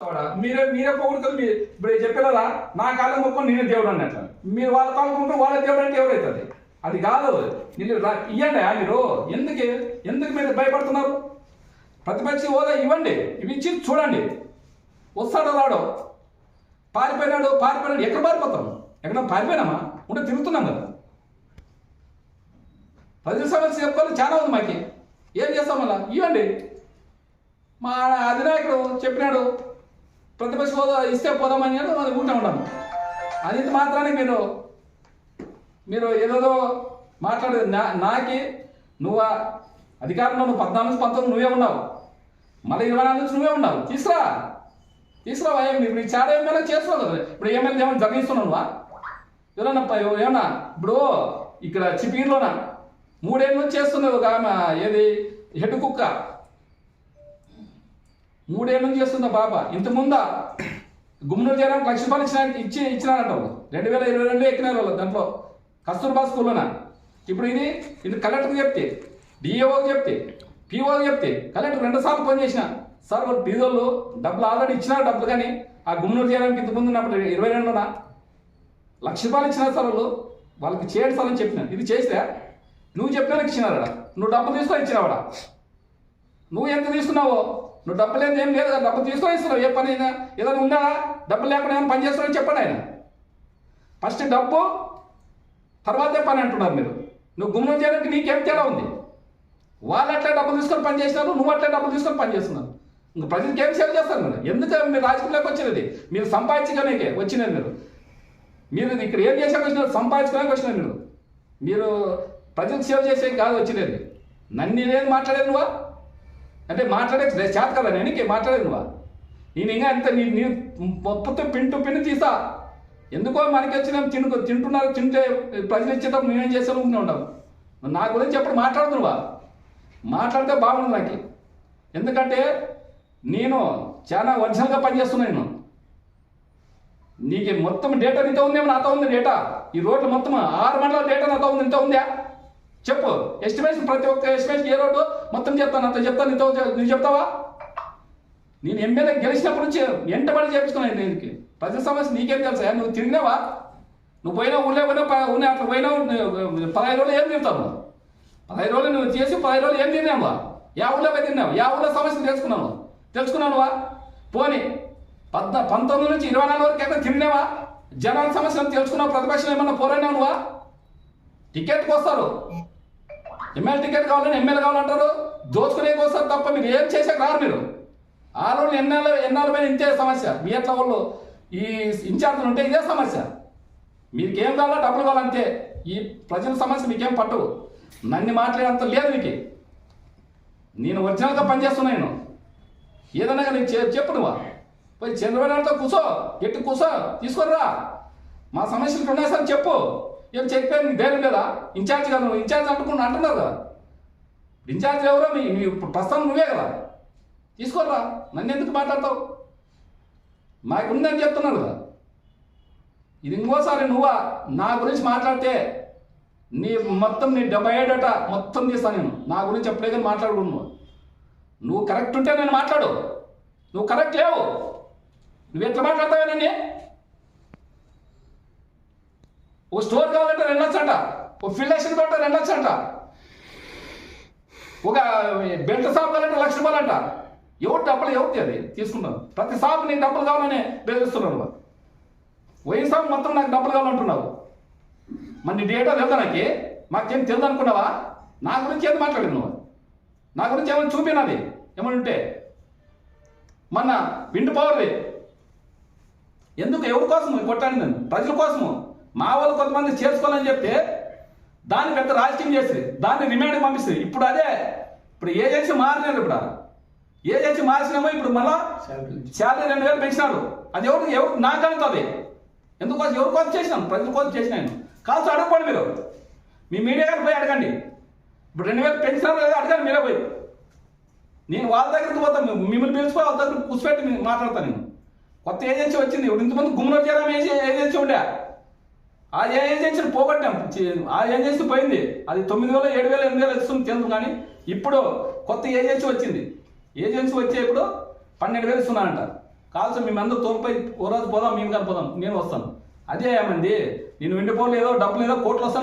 కూడా మీరే మీరే పొగుడుతుంది మీరు ఇప్పుడు చెప్పలేదా నా కాలం మొక్క నేనే దేవుడు అన్నట్లు మీరు వాళ్ళ కాలం మొక్క వాళ్ళ దేవుడు అంటే ఎవరైతుంది అది కాదు. నిన్ను ఇవ్వండి ఆ మీరు. ఎందుకు? ఎందుకు మీరు భయపడుతున్నారు? ప్రతిపక్ష హోదా ఇవ్వండి. ఇవి ఇచ్చి చూడండి. వస్తాడో రాడో? పారిపోయినాడు పారిపోయినాడు. ఎక్కడ పారిపోతాం? ఎక్కడ పారిపోయినామా? ఉంటే తిరుగుతున్నాం కదా. ప్రజల సమస్య చెప్పుకోవాలి చాలా ఉంది మాకి. ఏం చేస్తాం మళ్ళా? ఇవ్వండి. మా అధినాయకుడు చెప్పినాడు ప్రతిపక్ష హోదా ఇస్తే పోదామని అని అది ఊటే ఉన్నాము అది మాత్రానికి మీరు మీరు ఏదేదో మాట్లాడేది నా నాకి నువ్వు అధికారంలో నువ్వు పద్నాలుగు నుంచి పంతొమ్మిది నువ్వే ఉన్నావు. మళ్ళీ ఇరవై నాలుగు నుంచి నువ్వే ఉన్నావు. తీసురా తీసురా భయం ఇప్పుడు ఈ చాలా ఎమ్మెల్యే చేస్తున్నావు? కదా ఇప్పుడు ఎమ్మెల్యే ఏమైనా జరిగిస్తున్నావు నువ్వా? ఎవరన్నా ఏమన్నా? ఇప్పుడు ఇక్కడ చిపీర్లోన మూడేళ్ళ నుంచి చేస్తున్నది ఒక ఆమె ఏది? హెడ్ కుక్క. మూడేళ్ళ నుంచి చేస్తున్న పాప. ఇంత ముందా? గుమ్మనూరు జయరాం లక్ష రూపాయలు ఇచ్చిన ఇచ్చి ఇచ్చినారంట వాళ్ళు. రెండు వేల ఇరవై రెండు ఎక్కినారు వాళ్ళు దాంట్లో. కస్తూర్బా స్కూల్లోనా? ఇప్పుడు ఇది ఇది కలెక్టర్కి చెప్తే డిఏఓకి చెప్తే పిఓకి చెప్తే కలెక్టర్ రెండు సార్లు ఫోన్ చేసిన సార్ వాళ్ళు బీదోళ్ళు డబ్బులు ఆల్రెడీ ఇచ్చినారు డబ్బులు కానీ ఆ గుమ్మనూరు చేయడానికి ఇంత ముందు ఉన్నప్పుడు ఇరవై రెండున లక్ష రూపాయలు ఇచ్చినారు సార్ వాళ్ళు వాళ్ళకి చేయండి సార్ అని చెప్పిన. ఇది చేస్తే నువ్వు చెప్పినా ఇచ్చినారా నువ్వు డబ్బులు తీసుకొని ఇచ్చినావాడా నువ్వు ఎంత తీసుకున్నావో? నువ్వు డబ్బులు ఏంది? ఏం లేదు డబ్బులు తీసుకొని ఇస్తున్నావు. ఏ పని అయినా ఏదైనా ఉందా? డబ్బులు లేకుండా ఏమైనా పని చేస్తున్నావు చెప్పండి ఆయన. ఫస్ట్ డబ్బు తర్వాతే పని అంటున్నారు మీరు? నువ్వు గుమ్మం చేయడానికి నీకేం తేడా ఉంది? వాళ్ళు అట్లా డబ్బులు తీసుకొని పని చేసినారు నువ్వు అట్లా డబ్బులు తీసుకొని పని చేస్తున్నావు. ఇంక ప్రజలకు ఏం సేవ చేస్తారు మీరు? ఎందుకు మీరు రాజకీయంలోకి వచ్చినది? మీరు సంపాదించగానే వచ్చినారు మీరు. మీరు ఇక్కడ ఏం చేసాక వచ్చినారు? సంపాదించడానికి వచ్చినారు మీరు. మీరు ప్రజలకు సేవ చేసే కాదు వచ్చినది. నన్ను నేను మాట్లాడాను నువ్వా? అంటే మాట్లాడే చేత కదా నేను ఇంకే మాట్లాడాను నువ్వా? నేను ఇంకా అంత నీ నీ మొత్తం టు పిన్ను తీసా. ఎందుకో మనకి వచ్చిన తిను తింటున్నారు తింటే ప్రజలు ఇచ్చేటప్పుడు మేమేం చేస్తాను ఊరికే ఉండవు నా గురించి ఎప్పుడు మాట్లాడుతున్నావా మాట్లాడితే బాగుంది నాకు. ఎందుకంటే నేను చాలా ఒరిజినల్గా పనిచేస్తున్నాను నేను. నీకు మొత్తం డేటా ఇంత ఉందేమో నాతో ఉంది డేటా. ఈ రోడ్లు మొత్తం ఆరు మండల డేటా నాతో ఉంది ఇంత ఉందా? చెప్పు. ఎస్టిమేషన్ ప్రతి ఒక్క ఎస్టిమేషన్ ఏ రోడ్డు మొత్తం చెప్తాను అంత చెప్తాను ఇంత నువ్వు చెప్తావా? నేను ఎమ్మెల్యే గెలిచినప్పటి నుంచి ఎంటబడి చేపించుకున్నాను దీనికి. ప్రజల సమస్య నీకేం తెలుసా? నువ్వు తిరిగినావా? నువ్వు పోయినా ఊళ్ళో పోయినా ఉన్న అట్లా పోయినా పదహైదు రోజులు ఏం తింటావు? పదహైదు రోజులు నువ్వు చేసి పదహైదు రోజులు ఏం తిన్నావా? యా ఊళ్ళో పోయి తిన్నావు? యా ఊళ్ళో సమస్యలు తెలుసుకున్నావు? తెలుసుకున్నావా పోనీ. పద్ద పంతొమ్మిది నుంచి ఇరవై నాలుగు వరకు ఎక్కడ తిరిగినావా? జనాల సమస్యను తెలుసుకున్నావు? ప్రతిపక్షం ఏమన్నా పోరాడినావు నువ్వా? టికెట్కి వస్తారు. ఎమ్మెల్యే టికెట్ కావాలని ఎమ్మెల్యే కావాలంటారు. దోచుకునే వస్తారు తప్ప మీరు ఏం చేసే రారు మీరు. ఆ రోజులు ఎన్నాళ్ళు ఎన్నాళ్ళ పైన ఇంతే సమస్య. మీ ఎట్లా వాళ్ళు ఈ ఇన్ఛార్జ్లు ఉంటే ఇదే సమస్య. మీకేం కావాలో డబ్బులు కావాలంతే ఈ ప్రజల సమస్య మీకేం పట్టవు. నన్ను మాట్లాడేంత లేదు మీకు. నేను ఒరిజినల్గా పనిచేస్తున్నా నేను. ఏదన్నా కానీ చె- చెప్పు నువ్వు పోయి చంద్రబాబు కూర్చో ఎట్టు కూర్చో తీసుకురా మా సమస్యలు ఉన్నాయి సార్ చెప్పు. ఏం చెప్పాను నీకు ధైర్యం లేదా? ఇన్ఛార్జ్ కదా నువ్వు ఇన్ఛార్జ్ అంటుకుని అంటున్నారు కదా. ఇన్ఛార్జ్ ఎవరో మీ మీ ప్రస్తుతం నువ్వే కదా. తీసుకోరా నన్ను ఎందుకు మాట్లాడతావు? మాకుందని చెప్తున్నాను కదా. ఇది ఇంకోసారి నువ్వా నా గురించి మాట్లాడితే నీ మొత్తం నీ డెబ్బై ఏడట మొత్తం తీస్తాను నేను. నా గురించి ఎప్పుడే కానీ మాట్లాడుకున్నావు నువ్వు కరెక్ట్ ఉంటే నేను మాట్లాడు. నువ్వు కరెక్ట్ లేవు. నువ్వు ఎట్లా మాట్లాడతావే నన్ను? ఓ స్టోర్ కావాలంటే రెండొచ్చంట. ఓ ఫిల్డేషన్ కావాలంటే రెండొచ్చంట. ఒక బెల్ట్ షాప్ కావాలంటే లక్ష రూపాయలంట. ఎవరు డబ్బులు ఎవరికి అది తీసుకున్నాను ప్రతిసారి నేను డబ్బులు కావాలని బెదిరిస్తున్నాను వైన్ షాప్ మొత్తం నాకు డబ్బులు కావాలంటున్నావు మరి నీ డేటా తెలుదా నాకు? మాకేం తెలుదు అనుకున్నావా? నా గురించి ఏది మాట్లాడింది నువ్వు? నా గురించి ఏమైనా చూపినది ఏమైనా ఉంటే? మొన్న విండ్ పవర్ది ఎందుకు? ఎవరి కోసం కొట్టాను నేను? ప్రజల కోసము? మా వాళ్ళు కొంతమంది చేసుకోవాలని చెప్తే దాన్ని పెద్ద రాజకీయం చేస్తుంది దాన్ని రిమాండ్కి పంపిస్తుంది ఇప్పుడు అదే. ఇప్పుడు ఏజెన్సీ మారినారు ఇప్పుడు. ఏజెన్సీ మార్చినామో ఇప్పుడు మళ్ళా శాలరీ. రెండు వేలు పెంచినారు. అది ఎవరు ఎవరు నాకు అనుతుంది ఎందుకోసం ఎవరి కోసం చేసినాను ప్రజల కోసం చేసినాను కాల్సి అడగండి మీరు. మీ మీడియా గారు పోయి అడగండి. ఇప్పుడు రెండు వేలు పెంచినారు లేదా అడగండి మీరే పోయి. నేను వాళ్ళ దగ్గరికి పోతాను మిమ్మల్ని పిలిచిపోయి వాళ్ళ దగ్గర కూర్చోబెట్టి నేను మాట్లాడతాను నేను. కొత్త ఏజెన్సీ వచ్చింది. ఇప్పుడు ఇంతమంది గుమ్మనూరు జనం ఏజెన్సీ ఉండే. ఆ ఏజెన్సీని పోగొట్టాం. ఆ ఏజెన్సీ పోయింది. అది తొమ్మిది వేలు ఏడు వేలు ఎనిమిది వేలు ఇస్తుంది తెలుసు కానీ ఇప్పుడు కొత్త ఏజెన్సీ వచ్చింది. ఏజెన్సీ వచ్చే ఇప్పుడు పన్నెండు వేలు ఇస్తున్నానంట కావాల్సి మేము అందరూ తోలుపై ఓ రోజు పోదాం మేము కానీ పోదాం నేను వస్తాను. అదే ఏమండి? నేను వెండిపోలేదో డబ్బులు ఏదో కోట్లు వస్తాను